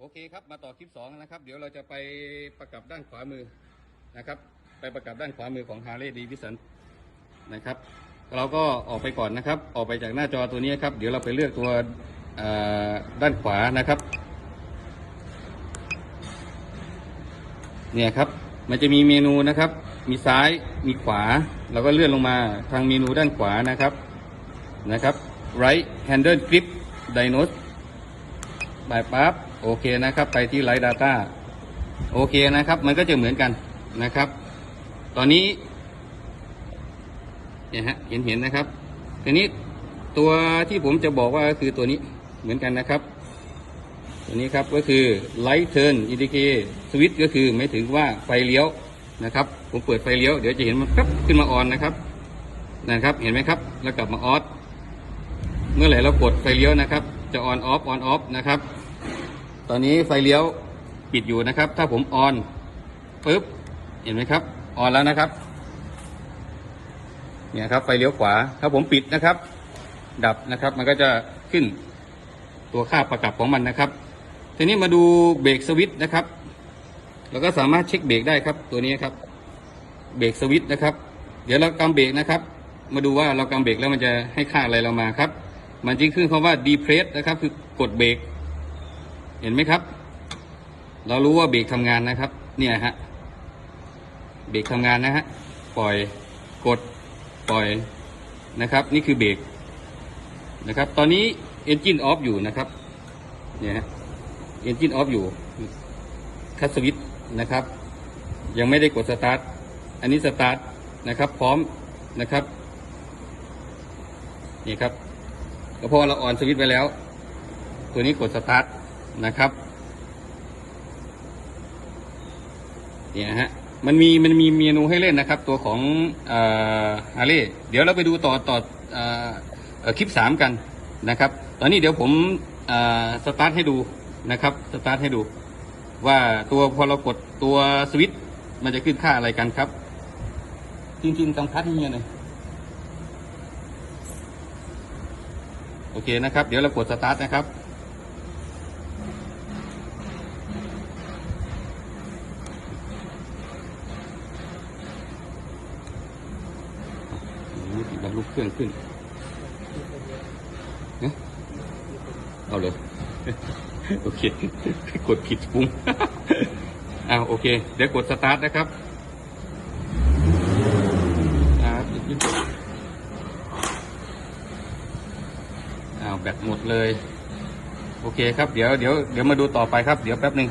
โอเคครับมาต่อคลิปสองนะครับ เดี๋ยวเราจะไปประกับด้านขวามือนะครับ ไปประกับด้านขวามือของ Harley Davidson นะครับ เราก็ออกไปก่อนนะครับ ออกไปจากหน้าจอตัวนี้ครับ เดี๋ยวเราไปเลือกตัวด้านขวานะครับ เนี่ยครับมันจะมีเมนูนะครับ มีซ้ายมีขวา เราก็เลื่อนลงมาทางเมนูด้านขวานะครับนะครับ right handle grip dinos ไปปั๊บ โอเคนะครับ ไปที่ Light Data โอเคนะครับ มันก็จะเหมือนกันนะครับ ตอนนี้เนี่ยฮะเห็นเห็นนะครับ ทีนี้ตัวที่ผมจะบอกว่าก็คือตัวนี้เหมือนกันนะครับ ตัวนี้ครับก็คือ light turn indicate switch ก็คือหมายถึงว่าไฟเลี้ยวนะครับ ผมเปิดไฟเลี้ยวเดี๋ยวจะเห็นมันปั๊บขึ้นมาออนนะครับนะครับ เห็นไหมครับ แล้วกลับมาออฟเมื่อไหร่เรากดไฟเลี้ยวนะครับ จะออนออฟออนออฟนะครับ ตอนนี้ไฟเลี้ยวปิดอยู่นะครับ ถ้าผมออนปุ๊บเห็นไหมครับ ออนแล้วนะครับ เนี่ยครับไฟเลี้ยวขวา ถ้าผมปิดนะครับ ดับนะครับ มันก็จะขึ้นตัวค่าประกับของมันนะครับ ทีนี้มาดูเบรกสวิตช์นะครับ เราก็สามารถเช็คเบรกได้ครับ ตัวนี้ครับ เบรกสวิตช์นะครับ เดี๋ยวเรากำเบรกนะครับ มาดูว่าเรากำเบรกแล้วมันจะให้ค่าอะไรเรามาครับ มันจึงขึ้นคำว่า depress นะครับ คือกดเบรก เห็นไหมครับ เรารู้ว่าเบรกทำงานนะครับ เนี่ยฮะ เบรกทำงานนะฮะ ปล่อย กด ปล่อย นะครับ นี่คือเบรก นะครับ ตอนนี้ engine off อยู่นะครับ เนี่ยฮะ engine off อยู่ คัสสวิตนะครับ ยังไม่ได้กดสตาร์ท อันนี้สตาร์ทนะครับ พร้อมนะครับ นี่ครับพราะว่าเราออนสวิตไว้แล้ว ตัวนี้กดสตาร์ท นะครับเนี่ยฮะมันมีมันมีเมนูให้เล่นนะครับ ตัวของฮาร์เลย์เดี๋ยวเราไปดูต่อต่ออคลิปสามกันนะครับ ตอนนี้เดี๋ยวผมสตาร์ทให้ดูนะครับสตาร์ทให้ดู ว่าตัวพอเรากดตัวสวิตช์มันจะขึ้นค่าอะไรกันครับจริงๆกำคัดให้เงี้ยหน่อยโอเคนะครับ เดี๋ยวเรากดสตาร์ทนะครับ นี่ติดบรรลุเครื่องขึ้นเอ๊ะเอาเลย โอเค กดผิดปุ่มอ้าวโอเค เดี๋ยวกดสตาร์ทนะครับอ่าอ้าวแบตหมดเลย โอเคครับ เดี๋ยวเดี๋ยวเดี๋ยวมาดูต่อไปครับ เดี๋ยวแป๊บหนึ่ง